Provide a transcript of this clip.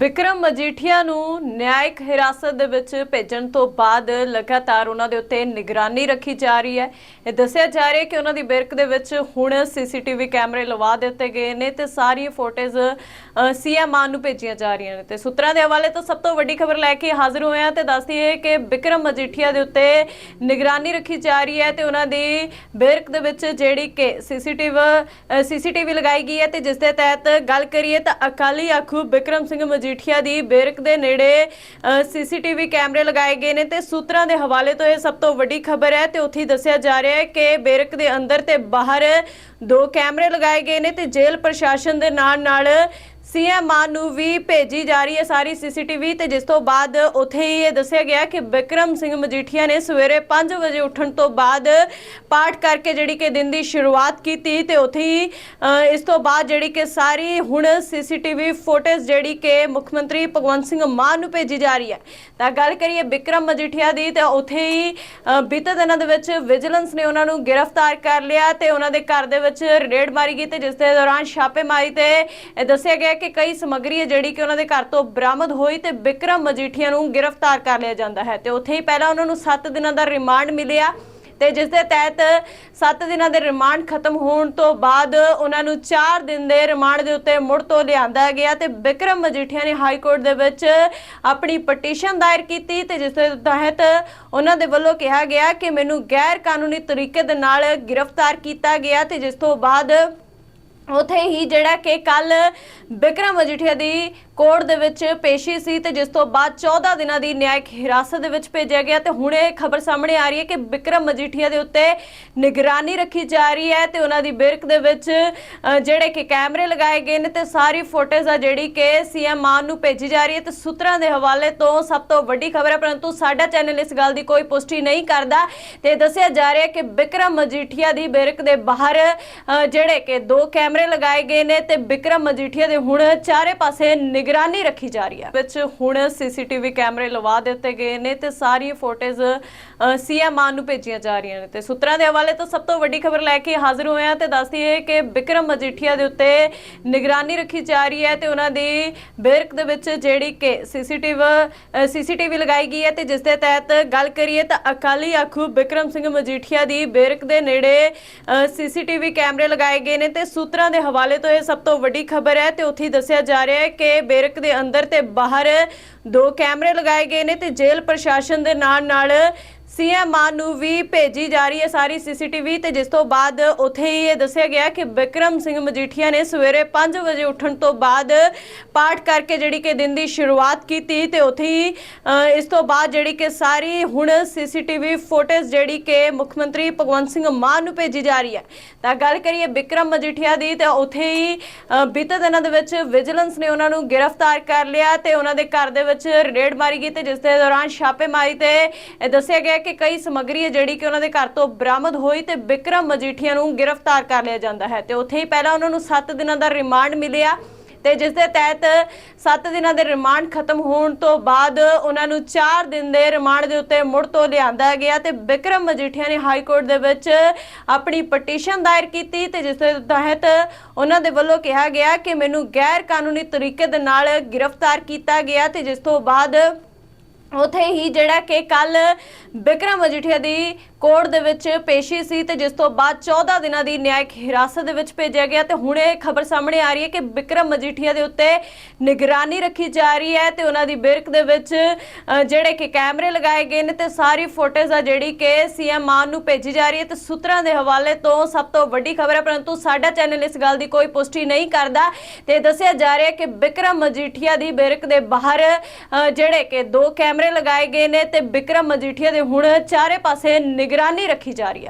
ਵਿਕਰਮ ਮਜੀਠੀਆ ਨੂੰ ਨਿਆਇਕ ਹਿਰਾਸਤ ਦੇ ਵਿੱਚ ਭੇਜਣ ਤੋਂ ਬਾਅਦ ਲਗਾਤਾਰ ਉਹਨਾਂ ਦੇ ਉੱਤੇ ਨਿਗਰਾਨੀ ਰੱਖੀ ਜਾ ਰਹੀ ਹੈ। ਇਹ ਦੱਸਿਆ ਜਾ ਰਿਹਾ ਕਿ ਉਹਨਾਂ ਦੀ ਬਿਰਕ ਦੇ ਵਿੱਚ ਹੁਣ ਸੀਸੀਟੀਵੀ ਕੈਮਰੇ ਲਵਾ ਦਿੱਤੇ ਗਏ ਨੇ ਤੇ ਸਾਰੀ ਫੋਟੋਜ਼ ਸੀਐਮ ਮਾਨ ਨੂੰ ਭੇਜੀਆਂ ਜਾ ਰਹੀਆਂ ਨੇ। ਤੇ ਸੂਤਰਾਂ ਦੇ ਹਵਾਲੇ ਤੋਂ ਸਭ ਤੋਂ ਵੱਡੀ ਖਬਰ ਲੈ ਕੇ ਹਾਜ਼ਰ ਹੋਏ ਹਾਂ ਤੇ ਦੱਸਦੀ ਹੈ ਕਿ ਵਿਕਰਮ ਮਜੀਠੀਆ ਦੇ ਉੱਤੇ ਨਿਗਰਾਨੀ ਰੱਖੀ ਜਾ ਰਹੀ ਹੈ ਤੇ ਉਹਨਾਂ ਦੀ ਬਿਰਕ ਦੇ ਵਿੱਚ ਜਿਹੜੀ ਕਿ ਸੀਸੀਟੀਵੀ ਸੀਸੀਟੀਵੀ ਲਗਾਈ ਗਈ ਹੈ ਤੇ ਜਿਸ ਦੇ ਤਹਿਤ ਗੱਲ ਕਰੀਏ ਤਾਂ ਅਕਾਲੀ ਆਖੂ ਵਿਕਰਮ ਸਿੰਘ ਮਜੀਠੀਆ ਦੀ ਬੇਰਕ ਦੇ ਨੇੜੇ ਸੀਸੀਟੀਵੀ ਕੈਮਰੇ ਲਗਾਏ ਗਏ ਨੇ ਤੇ ਸੂਤਰਾਂ ਦੇ ਹਵਾਲੇ ਤੋਂ ਇਹ ਸਭ ਤੋਂ ਵੱਡੀ ਖਬਰ ਹੈ ਤੇ ਉੱਥੇ ਦੱਸਿਆ ਜਾ ਰਿਹਾ ਹੈ ਕਿ ਬੇਰਕ ਦੇ ਅੰਦਰ ਤੇ ਬਾਹਰ ਦੋ ਕੈਮਰੇ ਲਗਾਏ ਗਏ ਨੇ ਤੇ ਜੇਲ੍ਹ ਪ੍ਰਸ਼ਾਸਨ ਦੇ ਨਾਲ ਨਾਲ ਸੀਐਮ ਮਾਨ ਨੂੰ ਵੀ ਭੇਜੀ ਜਾ ਰਹੀ ਹੈ ਸਾਰੀ ਸੀਸੀਟੀਵੀ ਤੇ, ਜਿਸ ਤੋਂ ਬਾਅਦ ਉੱਥੇ ਹੀ ਇਹ ਦੱਸਿਆ ਗਿਆ ਕਿ ਵਿਕਰਮ ਸਿੰਘ ਮਜੀਠੀਆ ਨੇ ਸਵੇਰੇ 5 ਵਜੇ ਉੱਠਣ ਤੋਂ ਬਾਅਦ ਪਾਠ ਕਰਕੇ ਜਿਹੜੀ ਕਿ ਦਿਨ ਦੀ ਸ਼ੁਰੂਆਤ ਕੀਤੀ ਤੇ ਉੱਥੇ ਹੀ ਇਸ ਤੋਂ ਬਾਅਦ ਜਿਹੜੀ ਕਿ ਸਾਰੀ ਹੁਣ ਸੀਸੀਟੀਵੀ ਫੁਟੇਜ ਜਿਹੜੀ ਕਿ ਮੁੱਖ ਮੰਤਰੀ ਭਗਵੰਤ ਸਿੰਘ ਮਾਨ ਨੂੰ ਭੇਜੀ ਜਾ ਰਹੀ ਹੈ। ਤਾਂ ਗੱਲ ਕਰੀਏ ਵਿਕਰਮ ਮਜੀਠੀਆ ਦੀ ਤਾਂ ਉੱਥੇ ਹੀ ਬੀਤੇ ਦਿਨਾਂ ਦੇ ਵਿੱਚ ਵਿਜੀਲੈਂਸ ਨੇ ਉਹਨਾਂ ਨੂੰ ਗ੍ਰਿਫਤਾਰ ਕਰ ਲਿਆ ਤੇ ਉਹਨਾਂ ਦੇ ਘਰ ਦੇ ਵਿੱਚ ਰੇਡ ਮਾਰੀ ਗਈ ਤੇ ਜਿਸ ਦੇ ਦੌਰਾਨ ਛਾਪੇਮਾਰੀ ਤੇ ਇਹ ਦੱਸਿਆ ਗਿਆ ਕਿ ਕਈ ਸਮੱਗਰੀ ਹੈ ਜਿਹੜੀ ਕਿ ਉਹਨਾਂ ਦੇ ਘਰ ਤੋਂ ਬਰਾਮਦ ਹੋਈ ਤੇ ਵਿਕਰਮ ਮਜੀਠੀਆ ਨੂੰ ਗ੍ਰਿਫਤਾਰ ਕਰ ਲਿਆ ਜਾਂਦਾ ਹੈ। ਤੇ ਉੱਥੇ ਹੀ ਪਹਿਲਾਂ ਉਹਨਾਂ ਨੂੰ 7 ਦਿਨਾਂ ਦਾ ਰਿਮਾਂਡ ਮਿਲਿਆ ਤੇ ਜਿਸ ਦੇ ਤਹਿਤ 7 ਦਿਨਾਂ ਦੇ ਰਿਮਾਂਡ ਖਤਮ ਹੋਣ ਤੋਂ ਬਾਅਦ ਉਹਨਾਂ ਨੂੰ 4 ਦਿਨ ਦੇ ਰਿਮਾਂਡ ਦੇ ਉੱਤੇ ਮੁੜ ਤੋਂ ਲਿਆਂਦਾ ਗਿਆ ਤੇ ਵਿਕਰਮ ਮਜੀਠੀਆ ਨੇ ਹਾਈ ਕੋਰਟ ਦੇ ਵਿੱਚ ਆਪਣੀ ਪਟੀਸ਼ਨ ਦਾਇਰ ਕੀਤੀ ਤੇ ਜਿਸ ਦੇ ਤਹਿਤ ਉਹਨਾਂ ਦੇ ਵੱਲੋਂ ਕਿਹਾ ਗਿਆ ਕਿ ਮੈਨੂੰ ਗੈਰ ਕਾਨੂੰਨੀ ਤਰੀਕੇ ਦੇ ਨਾਲ ਗ੍ਰਿਫਤਾਰ ਕੀਤਾ ਗਿਆ ਤੇ ਜਿਸ ਤੋਂ ਬਾਅਦ ਉਥੇ ਹੀ ਜਿਹੜਾ ਕਿ ਕੱਲ ਬਿਕਰਮ ਮਜੀਠੀਆ ਦੀ ਕੋਰਟ ਦੇ ਵਿੱਚ ਪੇਸ਼ੀ ਸੀ ਤੇ ਜਿਸ ਤੋਂ ਬਾਅਦ 14 ਦਿਨਾਂ ਦੀ ਨਿਆਇਕ ਹਿਰਾਸਤ ਦੇ ਵਿੱਚ ਭੇਜਿਆ ਗਿਆ ਤੇ ਹੁਣ ਇਹ ਖਬਰ ਸਾਹਮਣੇ ਆ ਰਹੀ ਹੈ ਕਿ ਬਿਕਰਮ ਮਜੀਠੀਆ ਦੇ ਉੱਤੇ ਨਿਗਰਾਨੀ ਰੱਖੀ ਜਾ ਰਹੀ ਹੈ ਤੇ ਉਹਨਾਂ ਦੀ ਬਿਰਕ ਦੇ ਵਿੱਚ ਜਿਹੜੇ ਕਿ ਕੈਮਰੇ ਲਗਾਏ ਗਏ ਨੇ ਤੇ ਸਾਰੀ ਫੁਟੇਜ ਆ ਜਿਹੜੀ ਕਿ ਸੀਐਮ ਮਾਨ ਨੂੰ ਭੇਜੀ ਜਾ ਰਹੀ ਹੈ ਤੇ ਸੂਤਰਾਂ ਦੇ ਹਵਾਲੇ ਤੋਂ ਸਭ ਤੋਂ ਵੱਡੀ ਖਬਰ ਹੈ, ਪਰੰਤੂ ਸਾਡਾ ਚੈਨਲ ਇਸ ਗੱਲ ਦੀ ਕੋਈ ਪੁਸ਼ਟੀ ਨਹੀਂ ਕਰਦਾ ਤੇ ਦੱਸਿਆ ਜਾ ਰਿਹਾ ਹੈ ਕਿ ਬਿਕਰਮ ਮਜੀਠੀਆ ਦੀ ਬਿਰਕ ਦੇ ਬਾਹਰ ਜਿਹੜੇ ਕਿ ਦੋ ਕੈਮਰੇ ਲਗਾਏ ਗਏ ਨੇ ਤੇ ਵਿਕਰਮ ਮਜੀਠੀਆ ਦੇ ਹੁਣ ਚਾਰੇ ਪਾਸੇ ਨਿਗਰਾਨੀ ਰੱਖੀ ਜਾ ਰਹੀ ਹੈ। ਵਿੱਚ ਹੁਣ ਸੀਸੀਟੀਵੀ ਕੈਮਰੇ ਲਵਾ ਦਿੱਤੇ ਗਏ ਨੇ ਤੇ ਸਾਰੀ ਫੁਟੇਜ ਸੀਐਮ ਮਾਨ ਨੂੰ ਭੇਜੀਆਂ ਜਾ ਰਹੀਆਂ ਨੇ। ਤੇ ਸੂਤਰਾਂ ਦੇ ਹਵਾਲੇ ਤੋਂ ਸਭ ਤੋਂ ਵੱਡੀ ਖਬਰ ਲੈ ਕੇ ਹਾਜ਼ਰ ਹੋਏ ਹਾਂ ਤੇ ਦੱਸਦੀ ਹੈ ਕਿ ਵਿਕਰਮ ਮਜੀਠੀਆ ਦੇ ਉੱਤੇ ਨਿਗਰਾਨੀ ਰੱਖੀ ਜਾ ਰਹੀ ਹੈ ਤੇ ਉਹਨਾਂ ਦੀ ਬਿਰਕ ਦੇ ਵਿੱਚ ਜਿਹੜੀ ਕਿ ਸੀਸੀਟੀਵੀ ਸੀਸੀਟੀਵੀ ਲਗਾਈ ਗਈ ਹੈ ਤੇ ਜਿਸ ਦੇ ਤਹਿਤ ਗੱਲ ਕਰੀਏ ਤਾਂ ਅਕਾਲੀ ਆਖੂ ਵਿਕਰਮ ਸਿੰਘ ਮਜੀਠੀਆ ਦੀ ਬਿਰਕ ਦੇ ਨੇੜੇ ਸੀਸੀਟੀਵੀ ਕੈਮਰੇ ਲਗਾਏ ਗਏ ਨੇ ਤੇ ਸੂਤਰਾਂ ਦੇ ਹਵਾਲੇ ਤੋਂ ਇਹ ਸਭ ਤੋਂ ਵੱਡੀ ਖਬਰ ਹੈ ਤੇ ਉੱਥੇ ਦੱਸਿਆ ਜਾ ਰਿਹਾ ਹੈ ਕਿ ਬੇਰਕ ਦੇ ਅੰਦਰ ਤੇ ਬਾਹਰ ਦੋ ਕੈਮਰੇ ਲਗਾਏ ਗਏ ਨੇ ਤੇ ਜੇਲ੍ਹ ਪ੍ਰਸ਼ਾਸਨ ਦੇ ਨਾਲ ਨਾਲ ਸੀਐਮ ਮਾਨ ਨੂੰ ਵੀ ਭੇਜੀ ਜਾ ਰਹੀ ਹੈ ਸਾਰੀ ਸੀਸੀਟੀਵੀ ਤੇ ਜਿਸ ਤੋਂ ਬਾਅਦ ਉੱਥੇ ਹੀ ਇਹ ਦੱਸਿਆ ਗਿਆ ਕਿ ਵਿਕਰਮ ਸਿੰਘ ਮਜੀਠੀਆ ਨੇ ਸਵੇਰੇ 5 ਵਜੇ ਉੱਠਣ ਤੋਂ ਬਾਅਦ ਪਾਠ ਕਰਕੇ ਜਿਹੜੀ ਕਿ ਦਿਨ ਦੀ ਸ਼ੁਰੂਆਤ ਕੀਤੀ ਤੇ ਉੱਥੇ ਹੀ ਇਸ ਤੋਂ ਬਾਅਦ ਜਿਹੜੀ ਕਿ ਸਾਰੀ ਹੁਣ ਸੀਸੀਟੀਵੀ ਫੁਟੇਜ ਜਿਹੜੀ ਕਿ ਮੁੱਖ ਮੰਤਰੀ ਭਗਵੰਤ ਸਿੰਘ ਮਾਨ ਨੂੰ ਭੇਜੀ ਜਾ ਰਹੀ ਹੈ। ਤਾਂ ਗੱਲ ਕਰੀਏ ਵਿਕਰਮ ਮਜੀਠੀਆ ਦੀ ਤਾਂ ਉੱਥੇ ਹੀ ਬੀਤੇ ਦਿਨਾਂ ਦੇ ਵਿੱਚ ਵਿਜੀਲੈਂਸ ਨੇ ਉਹਨਾਂ ਨੂੰ ਗ੍ਰਿਫਤਾਰ ਕਰ ਲਿਆ ਤੇ ਉਹਨਾਂ ਦੇ ਘਰ ਦੇ ਵਿੱਚ ਰੇਡ ਮਾਰੀ ਗਈ ਤੇ ਜਿਸ ਦੇ ਦੌਰਾਨ ਛਾਪੇਮਾਰੀ ਤੇ ਇਹ ਦੱਸਿਆ ਗਿਆ ਕਿ ਕਈ ਸਮੱਗਰੀ ਹੈ ਜਿਹੜੀ ਕਿ ਉਹਨਾਂ ਦੇ ਘਰ ਤੋਂ ਬਰਾਮਦ ਹੋਈ ਤੇ ਵਿਕਰਮ ਮਜੀਠੀਆ ਨੂੰ ਗ੍ਰਿਫਤਾਰ ਕਰ ਲਿਆ ਜਾਂਦਾ ਹੈ। ਤੇ ਉੱਥੇ ਹੀ ਪਹਿਲਾਂ ਉਹਨਾਂ ਨੂੰ 7 ਦਿਨਾਂ ਦਾ ਰਿਮਾਂਡ ਮਿਲਿਆ ਤੇ ਜਿਸ ਦੇ ਤਹਿਤ 7 ਦਿਨਾਂ ਦੇ ਰਿਮਾਂਡ ਖਤਮ ਹੋਣ ਤੋਂ ਬਾਅਦ ਉਹਨਾਂ ਨੂੰ 4 ਦਿਨ ਦੇ ਰਿਮਾਂਡ ਦੇ ਉੱਤੇ ਮੁੜ ਤੋਂ ਲਿਆਂਦਾ ਗਿਆ ਤੇ ਵਿਕਰਮ ਮਜੀਠੀਆ ਨੇ ਹਾਈ ਕੋਰਟ ਦੇ ਵਿੱਚ ਆਪਣੀ ਪਟੀਸ਼ਨ ਦਾਇਰ ਕੀਤੀ ਤੇ ਜਿਸ ਦੇ ਤਹਿਤ ਉਹਨਾਂ ਦੇ ਵੱਲੋਂ ਕਿਹਾ ਗਿਆ ਕਿ ਮੈਨੂੰ ਗੈਰ ਕਾਨੂੰਨੀ ਤਰੀਕੇ ਦੇ ਨਾਲ ਗ੍ਰਿਫਤਾਰ ਕੀਤਾ ਗਿਆ ਤੇ ਜਿਸ ਤੋਂ ਬਾਅਦ ਉਥੇ ਹੀ ਜਿਹੜਾ ਕਿ ਕੱਲ ਬਿਕਰਮ ਮਜੀਠੀਆ ਦੀ ਕੋਰਟ ਦੇ ਵਿੱਚ ਪੇਸ਼ੀ ਸੀ ਤੇ ਜਿਸ ਤੋਂ ਬਾਅਦ 14 ਦਿਨਾਂ ਦੀ ਨਿਆਇਕ ਹਿਰਾਸਤ ਦੇ ਵਿੱਚ ਭੇਜਿਆ ਗਿਆ ਤੇ ਹੁਣ ਇਹ ਖਬਰ ਸਾਹਮਣੇ ਆ ਰਹੀ ਹੈ ਕਿ ਵਿਕਰਮ ਮਜੀਠੀਆ ਦੇ ਉੱਤੇ ਨਿਗਰਾਨੀ ਰੱਖੀ ਜਾ ਰਹੀ ਹੈ ਤੇ ਉਹਨਾਂ ਦੀ ਬਿਰਕ ਦੇ ਵਿੱਚ ਜਿਹੜੇ ਕਿ ਕੈਮਰੇ ਲਗਾਏ ਗਏ ਨੇ ਤੇ ਸਾਰੀ ਫੁਟੇਜ ਆ ਜਿਹੜੀ ਕਿ ਸੀਐਮ ਮਾਨ ਨੂੰ ਭੇਜੀ ਜਾ ਰਹੀ ਹੈ ਤੇ ਸੂਤਰਾਂ ਦੇ ਹਵਾਲੇ ਤੋਂ ਸਭ ਤੋਂ ਵੱਡੀ ਖਬਰ ਹੈ, ਪਰੰਤੂ ਸਾਡਾ ਚੈਨਲ ਇਸ ਗੱਲ ਦੀ ਕੋਈ ਪੁਸ਼ਟੀ ਨਹੀਂ ਕਰਦਾ ਤੇ ਦੱਸਿਆ ਜਾ ਰਿਹਾ ਹੈ ਕਿ ਵਿਕਰਮ ਮਜੀਠੀਆ ਦੀ ਬਿਰਕ ਦੇ ਬਾਹਰ ਜਿਹੜੇ ਕਿ ਦੋ ਕੈਮਰੇ ਲਗਾਏ ਗਏ ਨੇ ਤੇ ਵਿਕਰਮ ਮਜੀਠੀਆ ਦੇ ਹੁਣ ਚਾਰੇ ਪਾਸੇ ਨਿਗਰਾਨੀ ਰੱਖੀ ਜਾ ਰਹੀ ਹੈ।